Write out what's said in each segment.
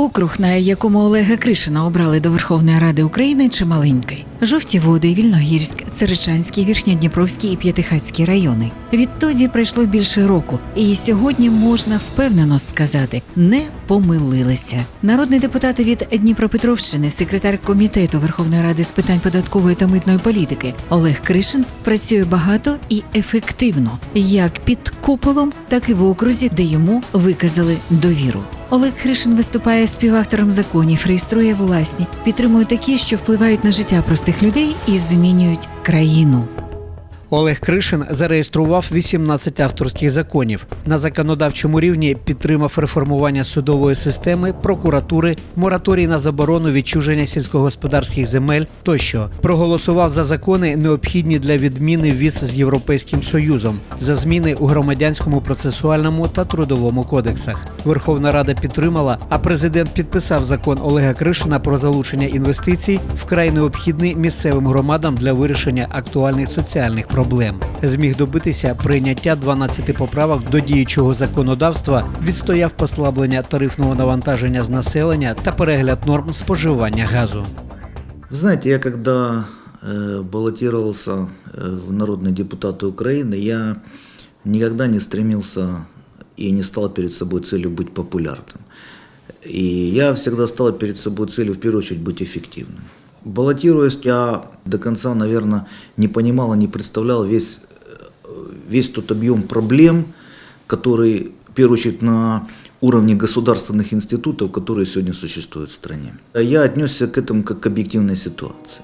Округ, на якому Олега Кришина обрали до Верховної Ради України, чималенький. Жовті води, Вільногірськ, Церечанський, Вірхньодніпровський і П'ятихатський райони. Відтоді пройшло більше року, і сьогодні можна впевнено сказати, не помилилися. Народний депутат від Дніпропетровщини, секретар комітету Верховної Ради з питань податкової та митної політики Олег Кришин працює багато і ефективно, як під куполом, так і в окрузі, де йому виказали довіру. Олег Кришин виступає співавтором законів, реєструє власні, підтримує такі, що впливають на життя простих людей і змінюють країну. Олег Кришин зареєстрував 18 авторських законів. На законодавчому рівні підтримав реформування судової системи, прокуратури, мораторій на заборону відчуження сільськогосподарських земель тощо. Проголосував за закони, необхідні для відміни віз з Європейським Союзом, за зміни у громадянському процесуальному та трудовому кодексах. Верховна Рада підтримала, а президент підписав закон Олега Кришина про залучення інвестицій вкрай необхідний місцевим громадам для вирішення актуальних соціальних проблем Зміг добитися прийняття 12 поправок до діючого законодавства, відстояв послаблення тарифного навантаження з населення та перегляд норм споживання газу. Вы знаете, я когда э, баллотировался э, в народные депутаты Украины, я никогда не стремился и не стал перед собой целью быть популярным. И я всегда стал перед собой целью в первую очередь быть эффективным. Баллотируясь, я до конца, наверное, не понимал и не представлял весь, э, весь тот объем проблем, который, в первую очередь, на уровне государственных институтов, которые сегодня существуют в стране. Я отнесся к этому как к объективной ситуации.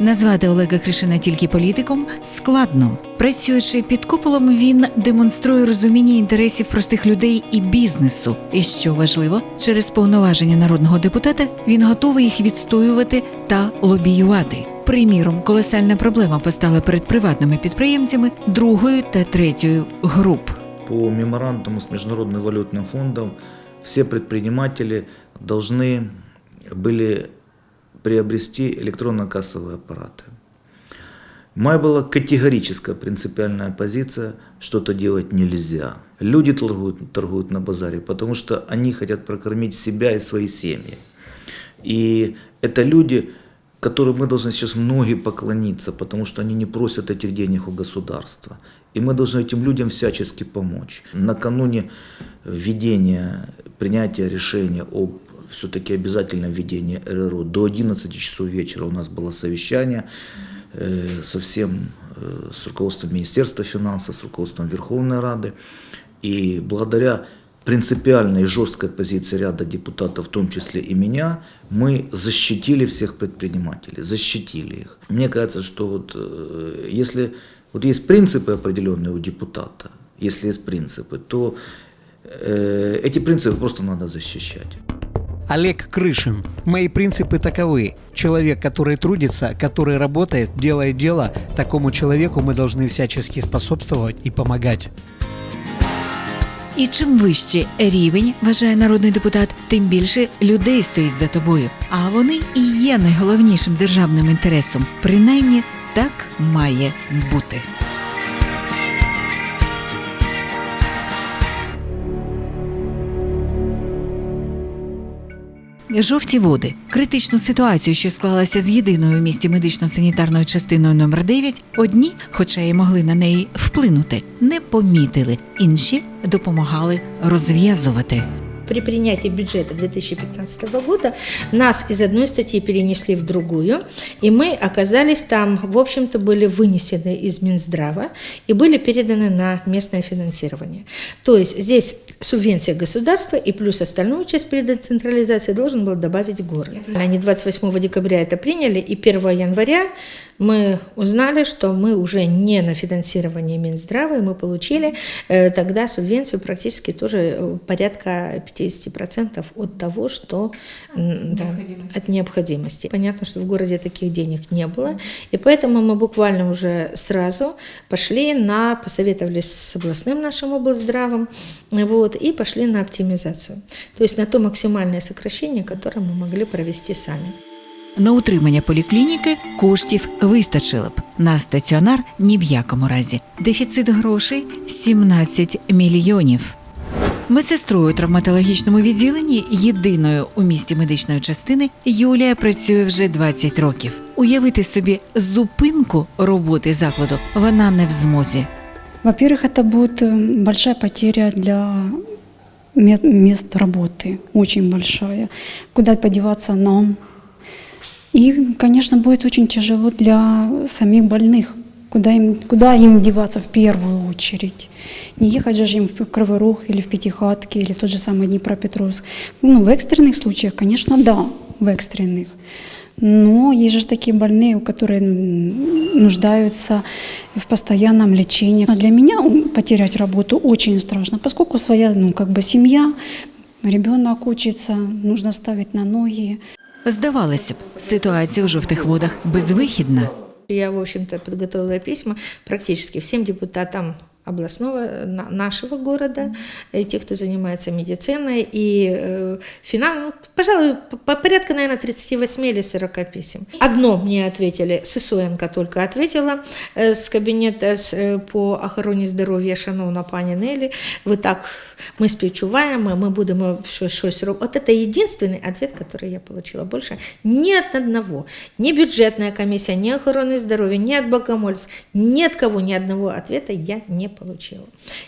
Назвати Олега Кришина тільки політиком складно. Працюючи під куполом, він демонструє розуміння інтересів простих людей і бізнесу. І що важливо, через повноваження народного депутата він готовий їх відстоювати та лобіювати. Приміром, колосальна проблема постала перед приватними підприємцями другої та третьої груп. По меморандуму с Международным валютным фондом все предприниматели должны были приобрести электронно-кассовые аппараты. Моя была категорическая принципиальная позиция, что это делать нельзя. Люди торгуют, торгуют на базаре, потому что они хотят прокормить себя и свои семьи. И это люди, которым мы должны сейчас в ноги поклониться, потому что они не просят этих денег у государства. И мы должны этим людям всячески помочь. Накануне введения, принятия решения об все-таки обязательном введении РРО до 11 часов вечера у нас было совещание э, со всем, э, с руководством Министерства финансов, с руководством Верховной Рады. И благодаря принципиальной жесткой позиции ряда депутатов, в том числе и меня, мы защитили всех предпринимателей, защитили их. Мне кажется, что вот э, если вот есть принципы определенные у депутата, если есть принципы, то э, эти принципы просто надо защищать. Олег Крышин. Мои принципы таковы. Человек, который трудится, который работает, делает дело, такому человеку мы должны всячески способствовать и помогать. І чим вище рівень, вважає народний депутат, тим більше людей стоїть за тобою. А вони і є найголовнішим державним інтересом. Принаймні так має бути. Жовті води критичну ситуацію, що склалася з єдиною в місті медично-санітарною частиною номер 9 одні, хоча й могли на неї вплинути, не помітили, інші допомагали розв'язувати. При принятии бюджета 2015 года нас из одной статьи перенесли в другую, и мы оказались там, в общем-то, были вынесены из Минздрава и были переданы на местное финансирование. То есть здесь субвенция государства и плюс остальную часть при децентрализации должен был добавить город. Они 28 декабря это приняли, и 1 января мы узнали, что мы уже не на финансировании Минздрава, и мы получили э, тогда субвенцию практически тоже э, порядка 50% от того, что м, да, от необходимости. Понятно, что в городе таких денег не было, и поэтому мы буквально уже сразу пошли на, посоветовались с областным нашим облздравом, вот, и пошли на оптимизацию. То есть на то максимальное сокращение, которое мы могли провести сами. На утримання поліклініки коштів вистачило б. На стаціонар ні в якому разі. Дефіцит грошей 17 мільйонів. Медсестрою у травматологічному відділенні, єдиною у місті медичної частини, Юлія працює вже 20 років. Уявити собі зупинку роботи закладу вона не в змозі. Во-первых, это будет э, большая потеря для мест, мест работы, очень большая. Куда подеваться нам? И, конечно, будет очень тяжело для самих больных. Куда им, куда им деваться в первую очередь? Не ехать же им в Кривой Рог или в Пятихатки, или в тот же самый Днепропетровск. Ну, в экстренных случаях, конечно, да, в экстренных. Но есть же такие больные, у которые м, нуждаются в постоянном лечении. А для меня м, потерять работу очень страшно, поскольку своя, ну, как бы семья, ребенок учится, нужно ставить на ноги. Здавалося б, ситуація у жовтих водах безвихідна. Я, в общем-то, подготовила письма практически всем депутатам областного на- нашего города, и те, кто занимается медициной, и э, финал, ну, пожалуй, по- по- порядка, наверное, 38 или 40 писем. Одно мне ответили, Сысоенко только ответила э, с кабинета с, э, по охороне здоров'я, шановна пані Нелі, ви так, ми співчуваємо, ми будемо щось, щось робити. Вот это единственный ответ, который я получила. Больше ни от одного, ни бюджетная комиссия, ни охраны здоровья, ни от богомольцев, ни от кого, ни одного ответа я не получила.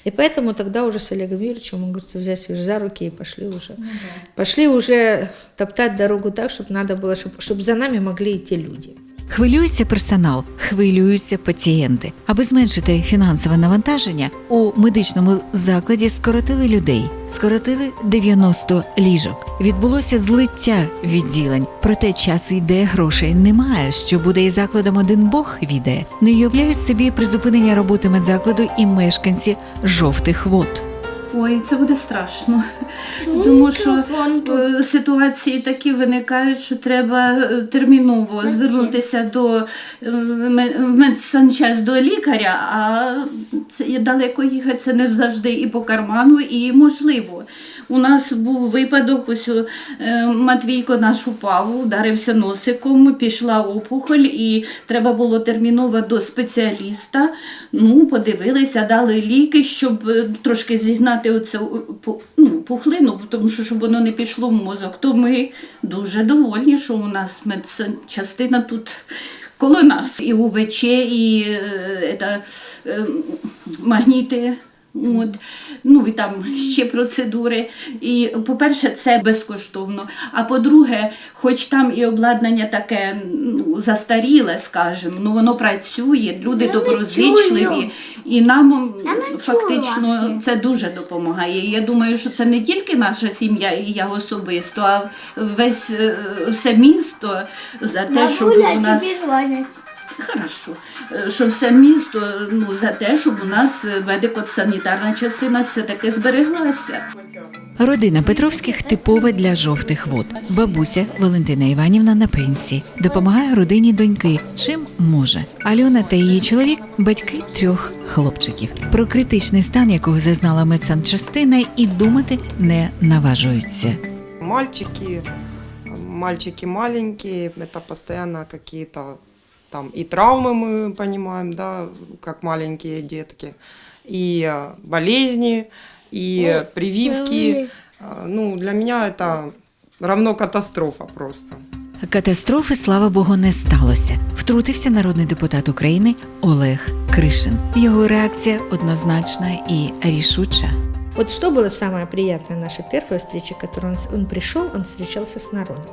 И поэтому тогда уже с Олегом Юрьевичем, он говорит, взять уже за руки и пошли уже. Пошли уже топтать дорогу так, чтобы надо было, чтобы, за нами могли идти люди. Хвилюється персонал, хвилюються пацієнти. Аби зменшити фінансове навантаження, у медичному закладі скоротили людей, скоротили 90 ліжок. Відбулося злиття відділень. Проте час йде, грошей немає. Що буде із закладом один Бог відає. Не уявляють собі призупинення роботи медзакладу і мешканці жовтих вод. Ой, це буде страшно. Тому що е, ситуації такі виникають, що треба терміново терміново звернутися до е, ме- до лікаря, а це є далеко їхати це не завжди і по карману, і можливо. У нас був випадок, ось е, Матвійко наш упав, ударився носиком, пішла опухоль, і треба було терміново до спеціаліста. Ну, подивилися, дали ліки, щоб е, трошки зігнати оце ну, пухлину, тому що щоб воно не пішло в мозок. То ми дуже довольні, що у нас медчастина тут. Коло нас і УВЧ, і е, е, магніти. От. Ну і там ще процедури. І, по-перше, це безкоштовно. А по-друге, хоч там і обладнання таке ну, застаріле, скажімо, ну воно працює, люди доброзичливі, і нам фактично це дуже допомагає. Я думаю, що це не тільки наша сім'я і я особисто, а весь е, все місто за те, щоб у нас. Хорошо, Е, що все місто ну, за те, щоб у нас е, медико-санітарна частина все-таки збереглася. Родина Петровських типова для жовтих вод. Бабуся Валентина Іванівна на пенсії допомагає родині доньки, чим може. Альона та її чоловік батьки трьох хлопчиків. Про критичний стан, якого зазнала медсанчастина, і думати не наважуються. Мальчики, мальчики маленькие, это постоянно какие-то там и травмы мы понимаем, да, как маленькие детки, и э, болезни, и э, прививки. Э, Ну, для меня это равно катастрофа просто. Катастрофи, слава Богу, не сталося. Втрутився народний депутат України Олег Кришин. Його реакція однозначна і рішуча. Вот что было самое приятное наша первая встреча, которую он, он пришел, он встречался с народом.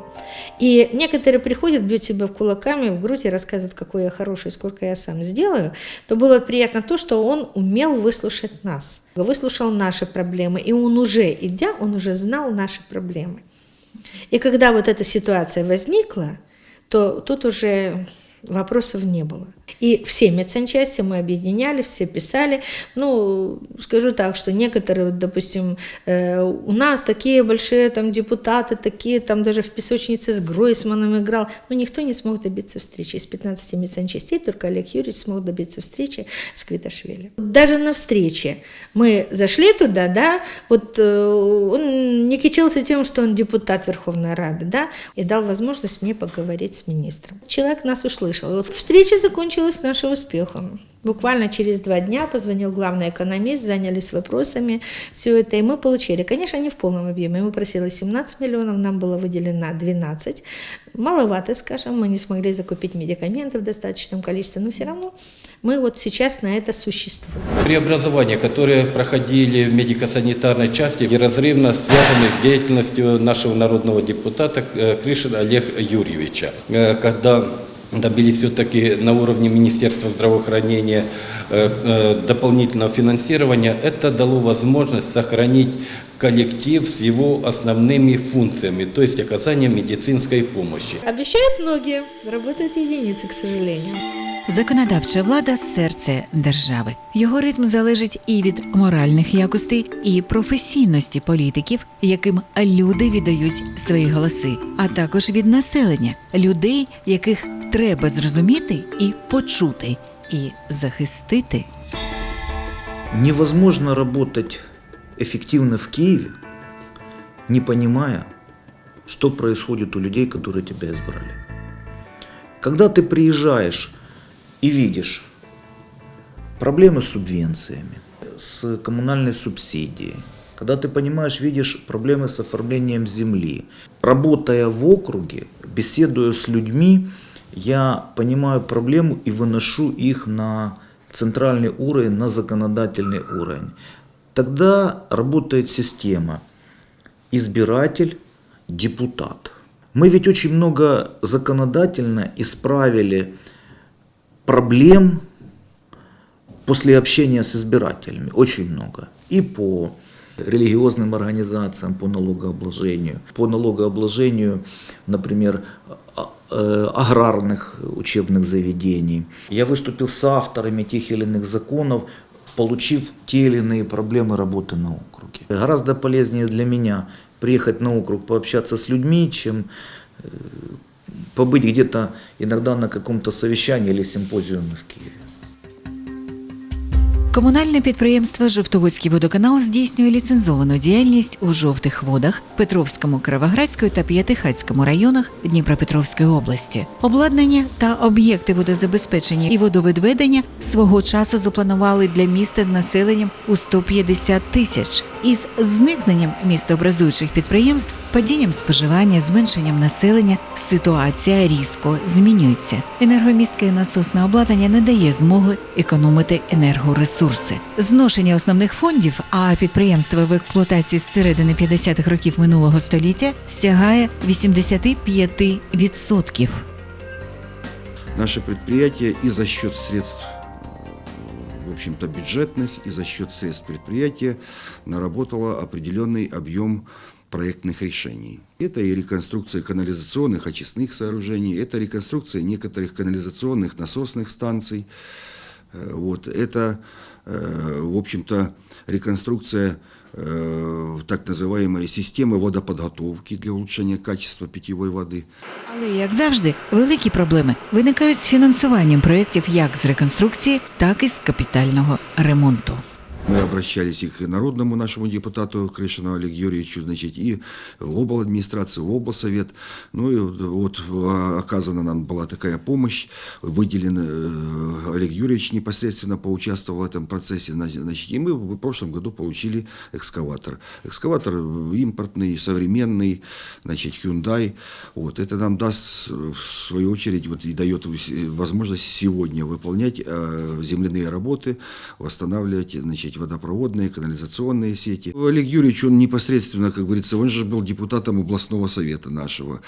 И некоторые приходят, бьют себя кулаками в грудь и рассказывают, какой я хороший, сколько я сам сделаю, то было приятно то, что он умел выслушать нас, выслушал наши проблемы, и он уже, идя, он уже знал наши проблемы. И когда вот эта ситуация возникла, то тут уже вопросов не было. И все медсанчасти мы объединяли, все писали. Ну, скажу так, что некоторые, допустим, э, у нас такие большие там депутаты, такие там даже в песочнице с Гройсманом играл, но никто не смог добиться встречи. Из 15 медсанчастей только Олег Юрьевич смог добиться встречи с Квиташвили. Даже на встрече мы зашли туда, да, вот э, он не кичился тем, что он депутат Верховной Рады, да, и дал возможность мне поговорить с министром. Человек нас услышал. Вот встреча закончилась получилось наше успехом. Буквально через два дня позвонил главный экономист, занялись вопросами, все это, и мы получили. Конечно, не в полном объеме. Мы просили 17 миллионов, нам было выделено 12. Маловато, скажем, мы не смогли закупить медикаменты в достаточном количестве, но все равно мы вот сейчас на это существуем. Преобразования, которые проходили в медико-санитарной части, неразрывно связаны с деятельностью нашего народного депутата Крышина Олега Юрьевича. Э, Когда добились все-таки на уровне Министерства здравоохранения э, э, дополнительного финансирования, это дало возможность сохранить коллектив с его основными функциями, то есть оказание медицинской помощи. Обещают многие, работают единицы, к сожалению. Законодавча влада серце держави. Його ритм залежить і від моральних якостей, і професійності політиків, яким люди віддають свої голоси, а також від населення, людей, яких треба зрозуміти і почути, і захистити. Невозможно работать эффективно в Киеве, не понимая, что происходит у людей, которые тебя избрали. Когда ты приезжаешь И видишь проблемы с субвенциями, с коммунальной субсидией, когда ты понимаешь, видишь проблемы с оформлением земли, работая в округе, беседуя с людьми, я понимаю проблему и выношу их на центральный уровень, на законодательный уровень. Тогда работает система избиратель, депутат. Мы ведь очень много законодательно исправили проблем после общения с избирателями. Очень много. И по религиозным организациям, по налогообложению. По налогообложению, например, а- э, аграрных учебных заведений. Я выступил с авторами тех или иных законов, получив те или иные проблемы работы на округе. Гораздо полезнее для меня приехать на округ, пообщаться с людьми, чем э, побыть где-то иногда на каком-то совещании или симпозиуме в Киеве. Комунальне підприємство Жовтоводський водоканал здійснює ліцензовану діяльність у жовтих водах Петровському, Кировоградському та П'ятихатському районах Дніпропетровської області. Обладнання та об'єкти водозабезпечення і водовідведення свого часу запланували для міста з населенням у 150 тисяч. Із зникненням містообразуючих підприємств, падінням споживання, зменшенням населення ситуація різко змінюється. Енергомістке насосне обладнання не дає змоги економити енергоресурси. Зношення основних фондів, а підприємства в експлуатації з середини 50-х років минулого століття сягає 85%. Наше предприятие и за счет средств, э, в общем-то, бюджетных, и за счет средств предприятия наработало определенный объем проектных решений. Это и реконструкция канализационных очистных сооружений, это реконструкция некоторых канализационных насосных станций, Э, Вот, это, э, в общем-то, реконструкция э, так называемой системы водоподготовки для улучшения качества питьевой воды. Але як завжди, великі проблеми виникають з фінансуванням проєктів як з реконструкції, так і з капітального ремонту. Мы обращались и к народному нашему депутату Крышину Олегу Юрьевичу, значит, и в обл. администрацию, в облсовет. Ну и вот а, оказана нам была такая помощь, выделен э, Олег Юрьевич непосредственно поучаствовал в этом процессе, значит, и мы в прошлом году получили экскаватор. Экскаватор импортный, современный, значит, Hyundai. Вот, это нам даст, в свою очередь, вот, и дает возможность сегодня выполнять э, земляные работы, восстанавливать, значит, водопроводные, канализационные сети. Олег Юрьевич, он непосредственно, как говорится, он же был депутатом областного совета нашего,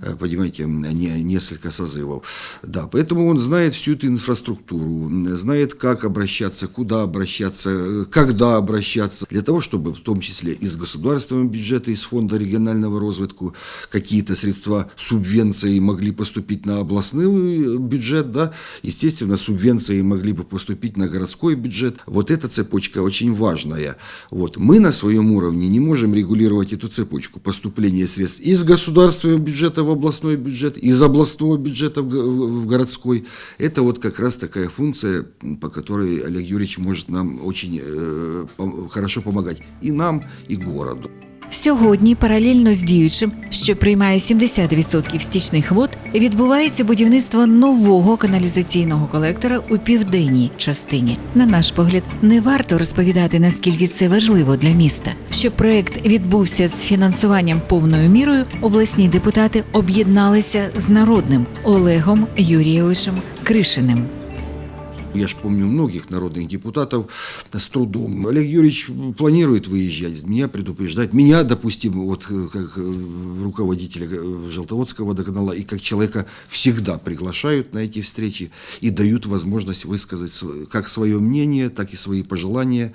э, понимаете, не, несколько созывов. Да, поэтому он знает всю эту инфраструктуру, знает, как обращаться, куда обращаться, когда обращаться, для того, чтобы в том числе из государственного бюджета, из фонда регионального развитку какие-то средства субвенции могли поступить на областной э, бюджет, да, естественно, субвенции могли бы поступить на городской бюджет. Вот эта цепочка очень важная. Вот. Мы на своем уровне не можем регулировать эту цепочку поступления средств из государственного бюджета в областной бюджет, из областного бюджета в, го- в городской. Это вот как раз такая функция, по которой Олег Юрьевич может нам очень э, хорошо помогать. И нам, и городу. Сьогодні, паралельно з діючим, що приймає 70% стічних вод, відбувається будівництво нового каналізаційного колектора у південній частині. На наш погляд, не варто розповідати, наскільки це важливо для міста. Щоб проект відбувся з фінансуванням повною мірою, обласні депутати об'єдналися з народним Олегом Юрійовичем Кришиним. Я ж помню многих народных депутатов с трудом. Олег Юрьевич планирует выезжать, меня предупреждать. Меня, допустим, вот э, как э, руководителя э, Желтоводского водоканала и как человека всегда приглашают на эти встречи и дают возможность высказать как свое мнение, так и свои пожелания,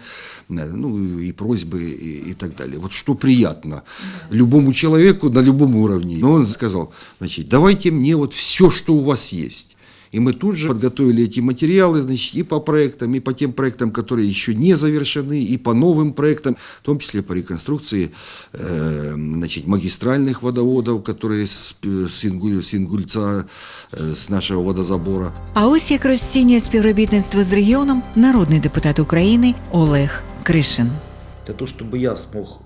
ну и просьбы и, и так далее. Вот что приятно любому человеку на любом уровне. Но он сказал, значит, давайте мне вот все, что у вас есть. И мы тут же подготовили эти материалы, значит, и по проектам, и по тем проектам, которые еще не завершены, и по новым проектам, в том числе по реконструкции э, значит, магистральных водоводов, которые с, с, Ингуль- с Ингульца, э, с нашего водозабора. А ось як розцінює співробітництво з регіоном народний депутат України Олег Кришин. Для того, чтобы я смог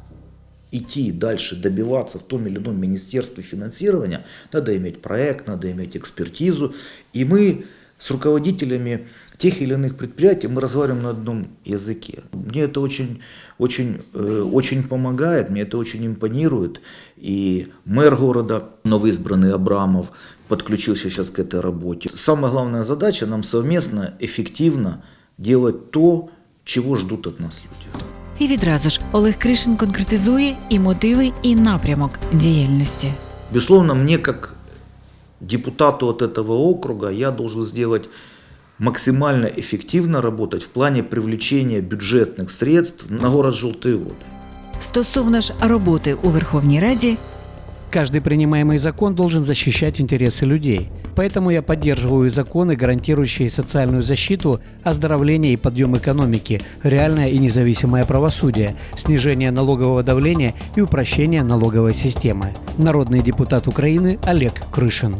идти дальше, добиваться в том или ином министерстве финансирования, надо иметь проект, надо иметь экспертизу. И мы с руководителями тех или иных предприятий мы разговариваем на одном языке. Мне это очень, очень, э, очень помогает, мне это очень импонирует. И мэр города, новоизбранный Абрамов, подключился сейчас к этой работе. Самая главная задача нам совместно, эффективно делать то, чего ждут от нас люди. І відразу ж Олег Кришин конкретизує і мотиви, і напрямок діяльності. Безусловно, мне как депутату от этого округа я должен сделать максимально эффективно работать в плане привлечения бюджетных средств на город Желтые Воды. Стосовно ж роботи у Верховній Раді, Каждый принимаемый закон должен защищать интересы людей. Поэтому я поддерживаю законы, гарантирующие социальную защиту, оздоровление и подъем экономики, реальное и независимое правосудие, снижение налогового давления и упрощение налоговой системы. Народный депутат Украины Олег Крышин.